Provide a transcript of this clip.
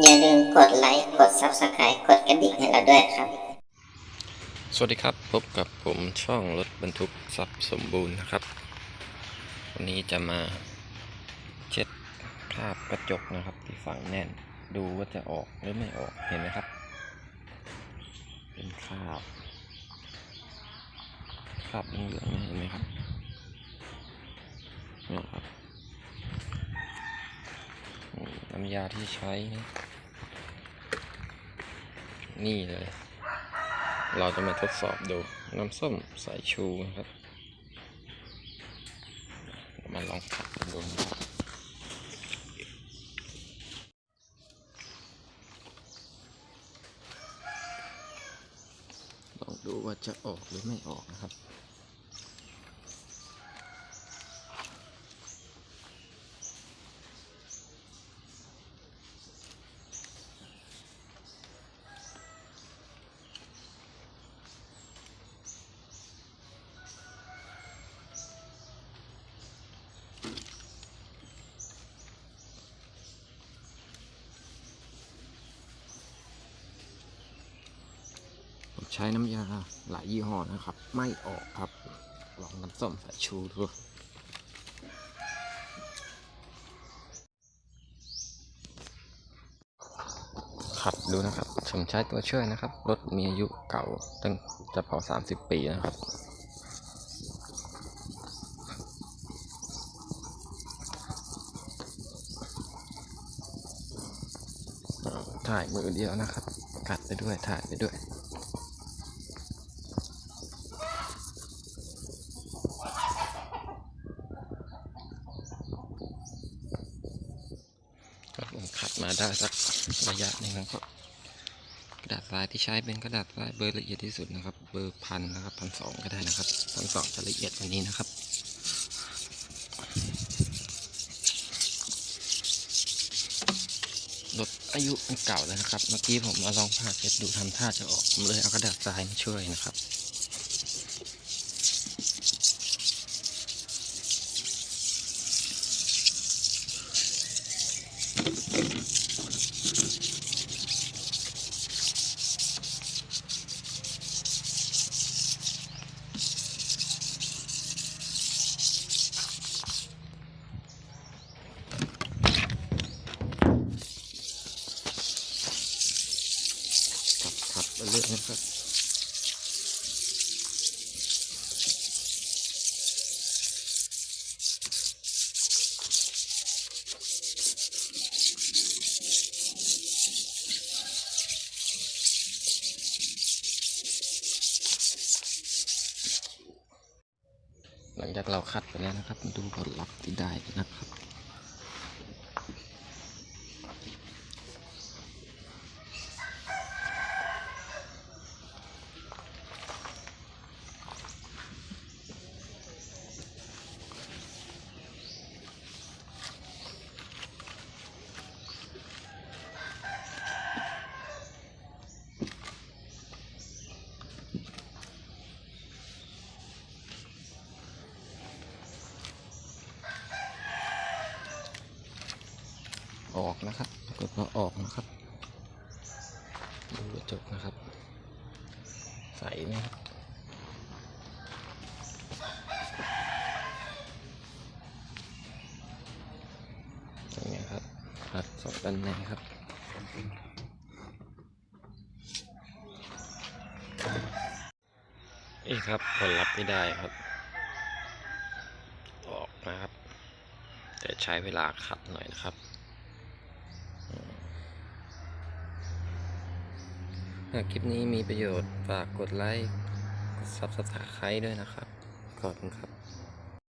อย่าลืมกดไลค์กด Subscribe กดกระดิ่งให้เราด้วยครับ สวัสดีครับ พบกับผมช่องรถบรรทุกทรัพย์สมบูรณ์นะครับ วันนี้จะมาเช็ดคราบกระจกนะครับ ที่ฝังแน่นดูว่าจะออกหรือไม่ออกเห็นไหมครับ เป็นคราบคราบเหลืองๆเห็นไหมครับนี่ครับ น้ำยาที่ใช้นี่นี่เลย เราจะมาทดสอบดูน้ำส้มสายชูนะครับ มาลองขัดดูลองดูว่าจะออกหรือไม่ออกนะครับ ใช้น้ำยาหลายยี่ห้อนะครับ ไม่ออกครับ ลองน้ำส้มสายชูดูขัดดูนะครับผมใช้ตัวช่วยนะครับ รถมีอายุเก่าตั้งจะพอ30 ปีนะครับถ่ายมือเดียวนะครับ กัดไปด้วยถ่ายไปด้วย ครับผ มาได้สักระยะหนึ่งแล้วก็กระดาษทรายที่ใช้เป็นกระดาษทรายเบอร์ละเอียดที่สุดนะครับ เบอร์พันนะครับพันสองก็ได้นะครับพันสองจะละเอียดกว่านี้นะครับรถอายุเก่าแล้วนะครับ เมื่อกี้ผมมาลองผ่าเช็ดดูทำท่าจะออกผมเลยเอากระดาษทรายมาช่วยนะครับ เรื่อยนะครับหลังจากเราคัดไปแล้วนะครับ มาดูผลลัพธ์ที่ได้นะครับ ออกนะครับกฏว่าออกนะครับดูกระจกนะครับ ใสไหมครับอย่างเงี้ยครับพัดสองด้านในครับนี่ครับผลลัพธ์ที่ได้ครับ ออกนะครับ แต่ใช้เวลาขัดหน่อยนะครับ หากคลิปนี้มีประโยชน์ ฝากกดไลค์ กด Subscribe ด้วยนะครับ ขอบคุณครับ